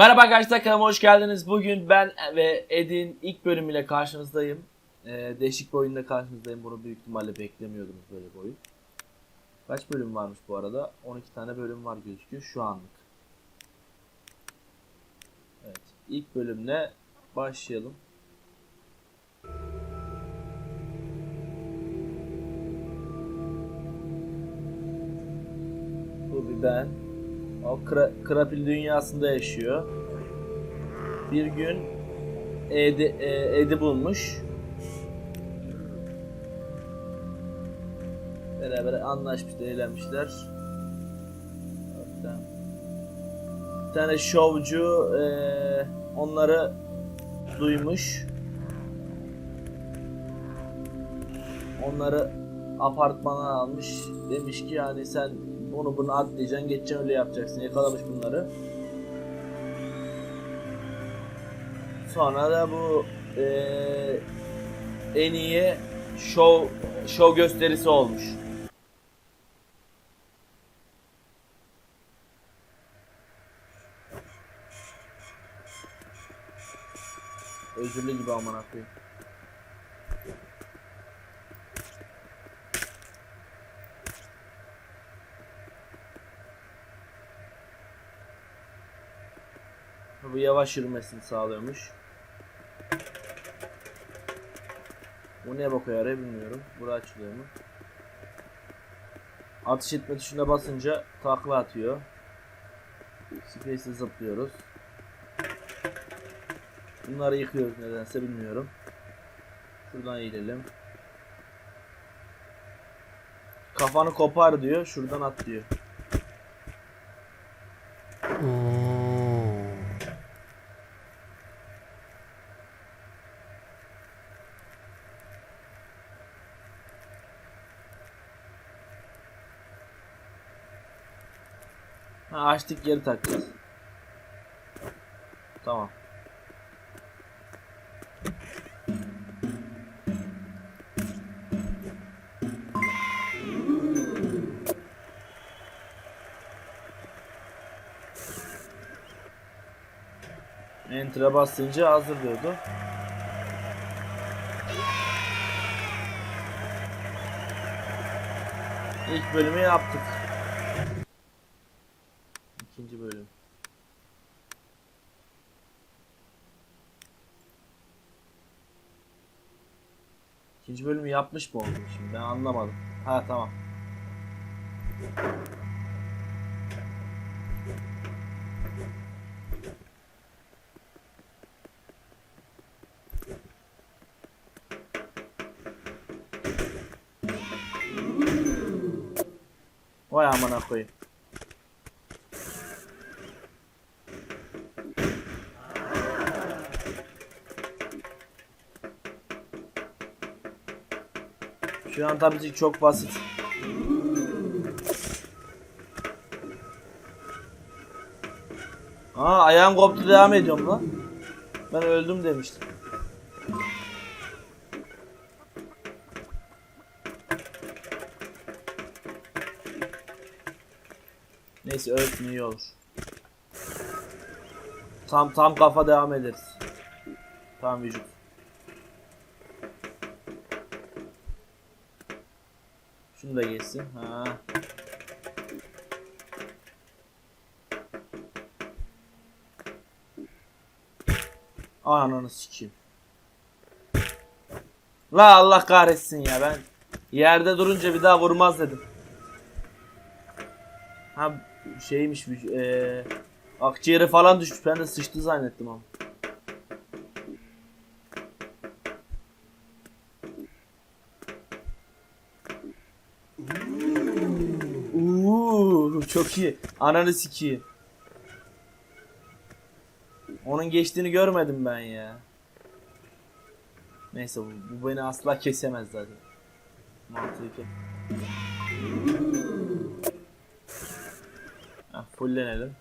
Merhaba arkadaşlar kanalıma hoş geldiniz. Bugün ben ve Ed'in ilk bölümüyle karşınızdayım. Ee, değişik bir oyunda karşınızdayım. Bunu büyük ihtimalle beklemiyordunuz böyle bir oyun. Kaç bölüm varmış bu arada? 12 tane bölüm var gözüküyor şu anlık. Evet. ilk bölümle başlayalım. Bu bir ben. O kra- Krapil dünyasında yaşıyor. Bir gün Ed'i e, bulmuş. Beraber anlaşmışlar, eğlenmişler. Bir tane şovcu e, onları duymuş. Onları apartmana almış. Demiş ki yani sen bunu bunu atlayacaksın, geçeceksin öyle yapacaksın. Yakalamış bunları. Sonra da bu eee, en iyi show show gösterisi olmuş. Özürlü gibi aman koyayım. Yavaş yürümesini sağlıyormuş. Bu ne boka yarıyor bilmiyorum. Bura açılıyor mu? Atış etme tuşuna basınca takla atıyor. Space'e zıplıyoruz. Bunları yıkıyoruz nedense bilmiyorum. Şuradan eğilelim. Kafanı kopar diyor. Şuradan at diyor. Ha, açtık geri takacağız. Tamam. Enter'a basınca hazır diyordu. İlk bölümü yaptık. İkinci bölüm. İkinci bölümü yapmış mı oldum şimdi ben anlamadım. Ha tamam. Vay amına koyayım. Şu an tabii çok basit. Aa ayağım koptu devam ediyorum lan. Ben öldüm demiştim. Neyse ölsün iyi olur. Tam tam kafa devam ederiz. Tam vücut. Şunu da geçsin. Ha. Ananı sikeyim. La Allah kahretsin ya ben yerde durunca bir daha vurmaz dedim. Ha şeymiş eee akciğeri falan düşmüş ben de sıçtı zannettim ama. Uuu çok iyi. Ananı sikeyim. Onun geçtiğini görmedim ben ya. Neyse bu, bu beni asla kesemez zaten. Mantıklı. Ha, fullenelim.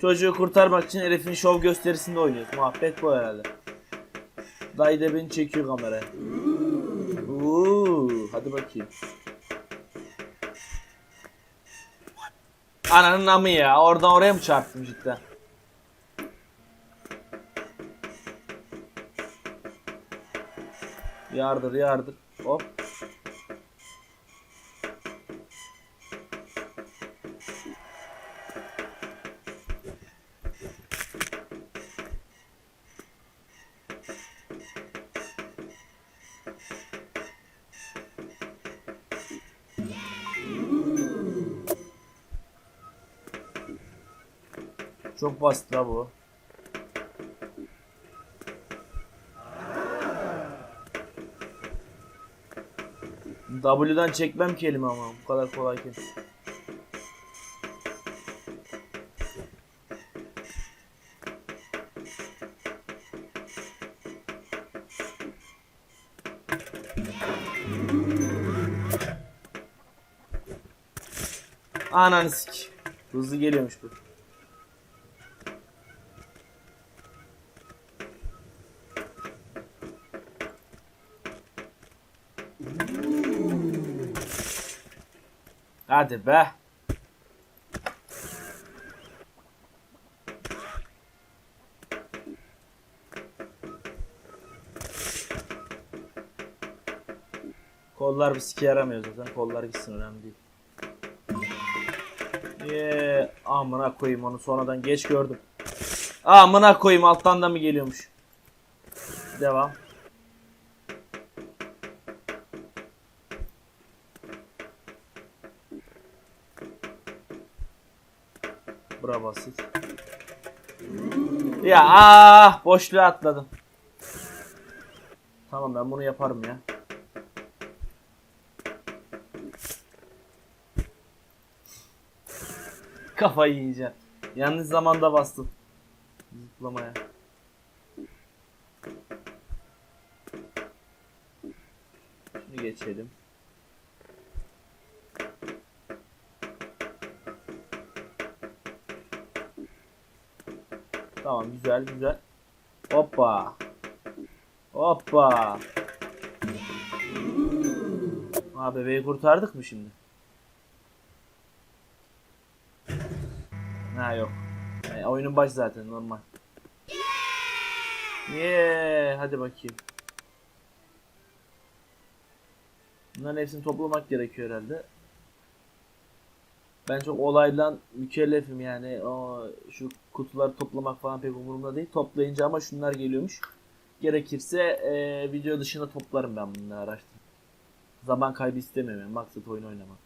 Çocuğu kurtarmak için herifin şov gösterisinde oynuyoruz. Muhabbet bu herhalde. Dayı da beni çekiyor. Uuu, hadi Hadi bakayım. Ananın amı ya. Oradan oraya mı çarptım cidden? Yardır yardır. Hop. Çok basit la bu. W'dan çekmem kelime ama bu kadar kolay ki. Ananı sik. Hızlı geliyormuş bu. Hadi be. Kollar bir sike yaramıyor zaten. Kollar gitsin önemli değil. Yee, amına koyayım onu sonradan geç gördüm. Amına koyayım alttan da mı geliyormuş? Devam. Bura basit. Ya ah boşluğa atladım. Tamam ben bunu yaparım ya. Kafayı yiyeceğim. Yanlış zamanda bastım. Zıplamaya. Şunu geçelim. Tamam güzel güzel. Hoppa. Hoppa. Aa bebeği kurtardık mı şimdi? Ha yok. E, oyunun baş zaten normal. Yeah, hadi bakayım. Bunların hepsini toplamak gerekiyor herhalde. Ben çok olaydan mükellefim yani. O şu kutuları toplamak falan pek umurumda değil. Toplayınca ama şunlar geliyormuş. Gerekirse e, video dışında toplarım ben bunları araştırıp. Zaman kaybı istemiyorum yani. Maksat oyun oynamak.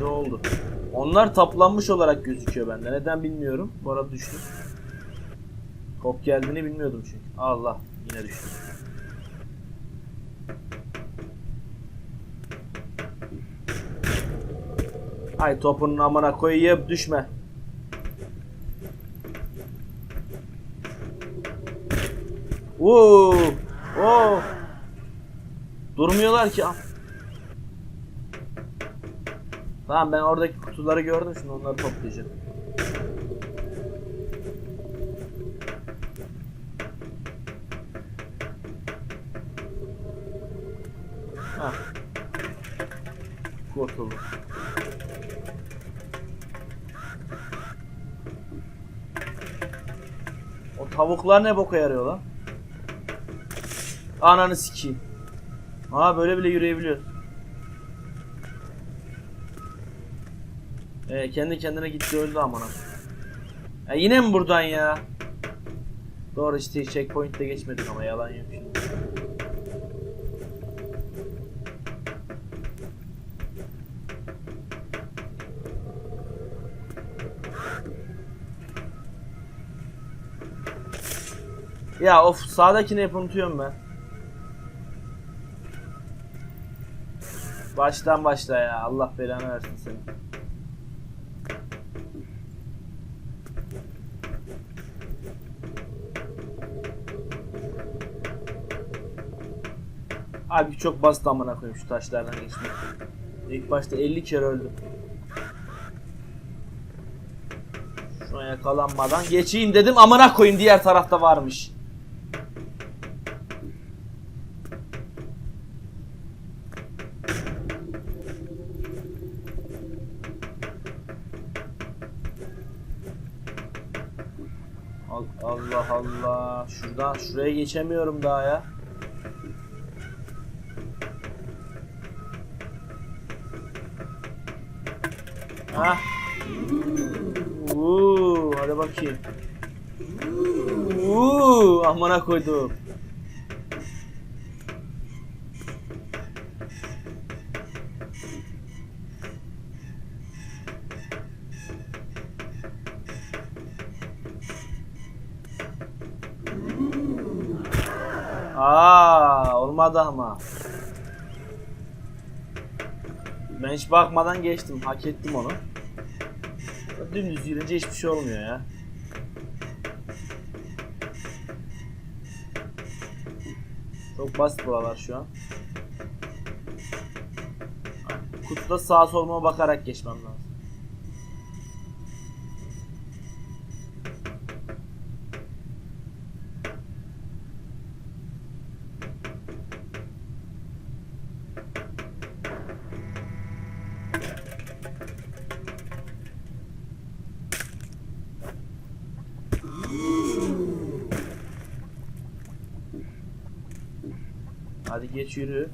Ne oldu? Onlar taplanmış olarak gözüküyor bende. Neden bilmiyorum. Bu arada düştüm. Top geldiğini bilmiyordum çünkü. Allah yine düştüm. Ay topunun amına koyayım düşme. Oo! Oo! Durmuyorlar ki. Tamam ben oradaki kutuları gördüm şimdi onları toplayacağım. Hah. Kurtuldum. Tavuklar ne boka yarıyor lan? Ananı sikeyim. Aa böyle bile yürüyebiliyor. Ee, kendi kendine gitti öldü amına. Ya yine mi buradan ya? Doğru işte checkpoint'te geçmedik ama yalan yok şimdi. Ya of sağdakini hep unutuyorum ben. Baştan başla ya. Allah belanı versin seni. Abi çok basit amına koyayım şu taşlardan geçmek. İlk başta 50 kere öldüm. Şuna yakalanmadan geçeyim dedim amına koyayım diğer tarafta varmış. Allah Allah. Şuradan şuraya geçemiyorum daha ya. Ha. Uuu, hadi bakayım. Uuu, amına koydum. Aa, olmadı ama. Ben hiç bakmadan geçtim. Hak ettim onu. Dümdüz yürünce hiçbir şey olmuyor ya. Çok basit buralar şu an. Kutuda sağa soluma bakarak geçmem lazım. Hadi geç yürü.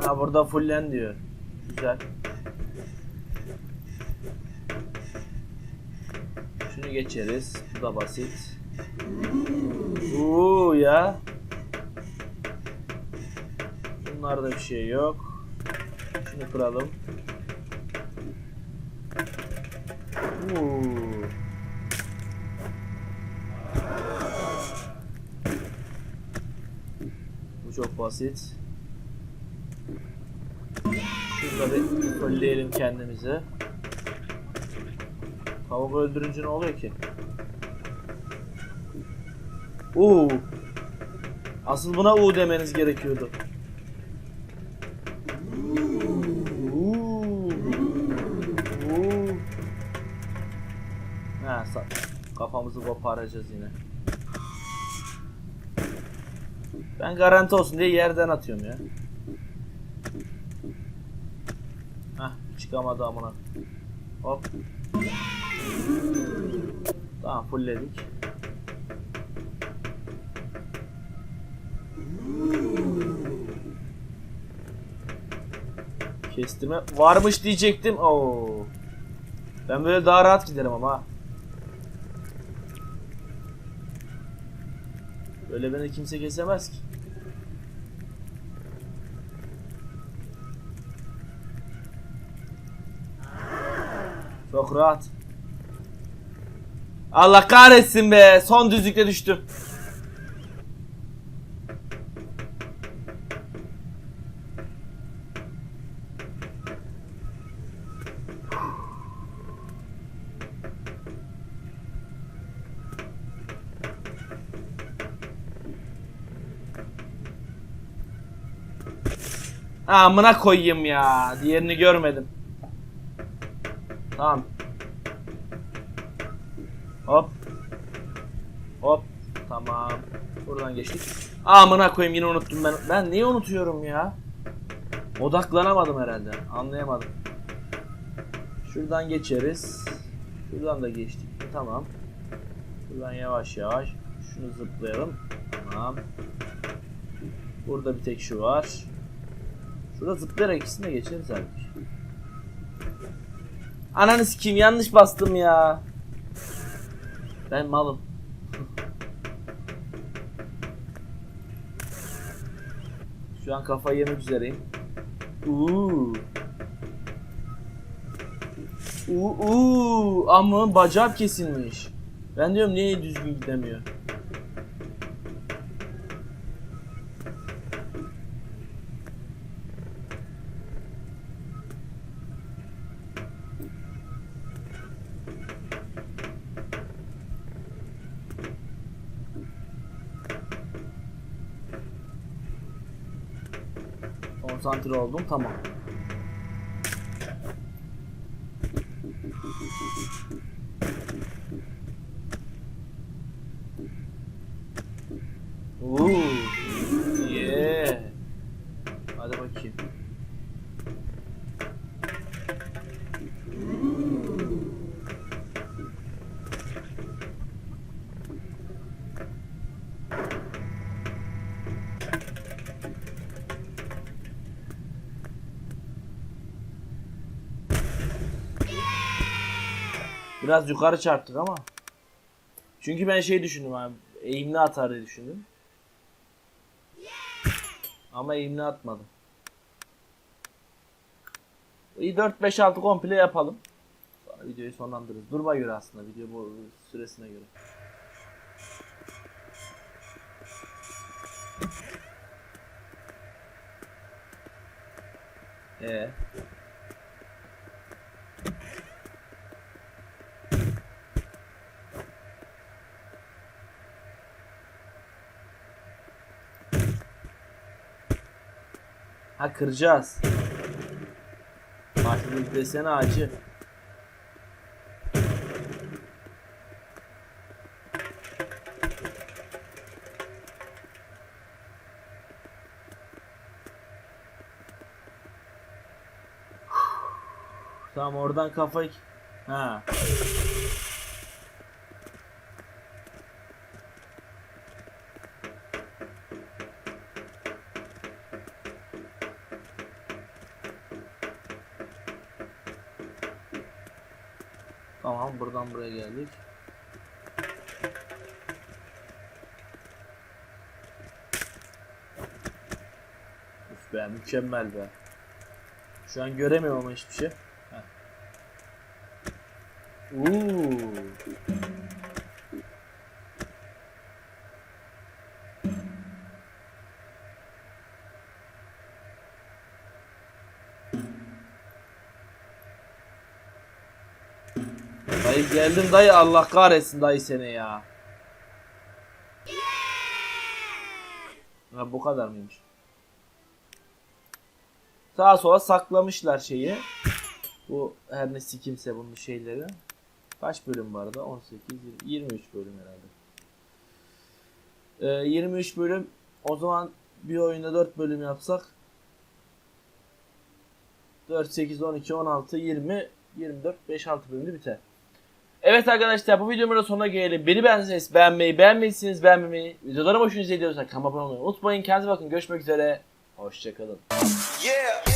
Ha burada fullen diyor. Güzel. Şunu geçeriz. Bu da basit. Uuu ya. Bunlarda bir şey yok. Şunu kıralım. Uuu. Bu çok basit. Bir fulleyelim kendimizi. Tavuk öldürünce ne oluyor ki? Uuu. Asıl buna U demeniz gerekiyordu. Uuu. Uuu. Ha, sa- kafamızı koparacağız yine. Ben garanti olsun diye yerden atıyorum ya. Hah çıkamadı amına. Hop. Tamam fullledik. Kestirme varmış diyecektim. Oo. Ben böyle daha rahat giderim ama. Böyle beni kimse kesemez ki. Çok rahat. Allah kahretsin be. Son düzlükte düştüm. Amına koyayım ya. Diğerini görmedim. Tamam. Hop. Hop. Tamam. Buradan geçtik. Amına koyayım yine unuttum ben. Ben niye unutuyorum ya? Odaklanamadım herhalde. Anlayamadım. Şuradan geçeriz. Şuradan da geçtik. Tamam. Şuradan yavaş yavaş. Şunu zıplayalım. Tamam. Burada bir tek şu var. Şurada zıplayarak ikisini de geçeriz halbuki. Ananı sikeyim yanlış bastım ya. Ben malım. Şu an kafayı yemek üzereyim. Uuu. Uuu. Ama bacağım kesilmiş. Ben diyorum niye düzgün gidemiyor. Konsantre oldum tamam. Oo. Yeah. Hadi bakayım. Biraz yukarı çarptık ama. Çünkü ben şey düşündüm abi. Eğimli atar diye düşündüm. Ama eğimli atmadı. İyi 4 5 6 komple yapalım. Sonra videoyu sonlandırırız. Duruma göre aslında video bu süresine göre. Ee. Ha kıracağız. Başlık desene acı. Tamam oradan kafayı... Ha. Tamam buradan buraya geldik. Uf be mükemmel be. Şu an göremiyorum ama hiçbir şey. Heh. Uuu. Dayı geldim dayı Allah kahretsin dayı seni ya. Ha bu kadar mıymış? Sağa sola saklamışlar şeyi. Bu her ne kimse bunun şeyleri. Kaç bölüm vardı? 18, 20, 23 bölüm herhalde. Ee, 23 bölüm. O zaman bir oyunda 4 bölüm yapsak 4, 8, 12, 16, 20, 24, 5, 6 bölümde biter. Evet arkadaşlar bu videomun da sonuna gelelim. Beni beğendiyseniz beğenmeyi, beğenmediyseniz beğenmemeyi, videolarım hoşunuza gidiyorsa kanalıma abone olmayı unutmayın. Kendinize bakın. Görüşmek üzere. Hoşçakalın. Yeah.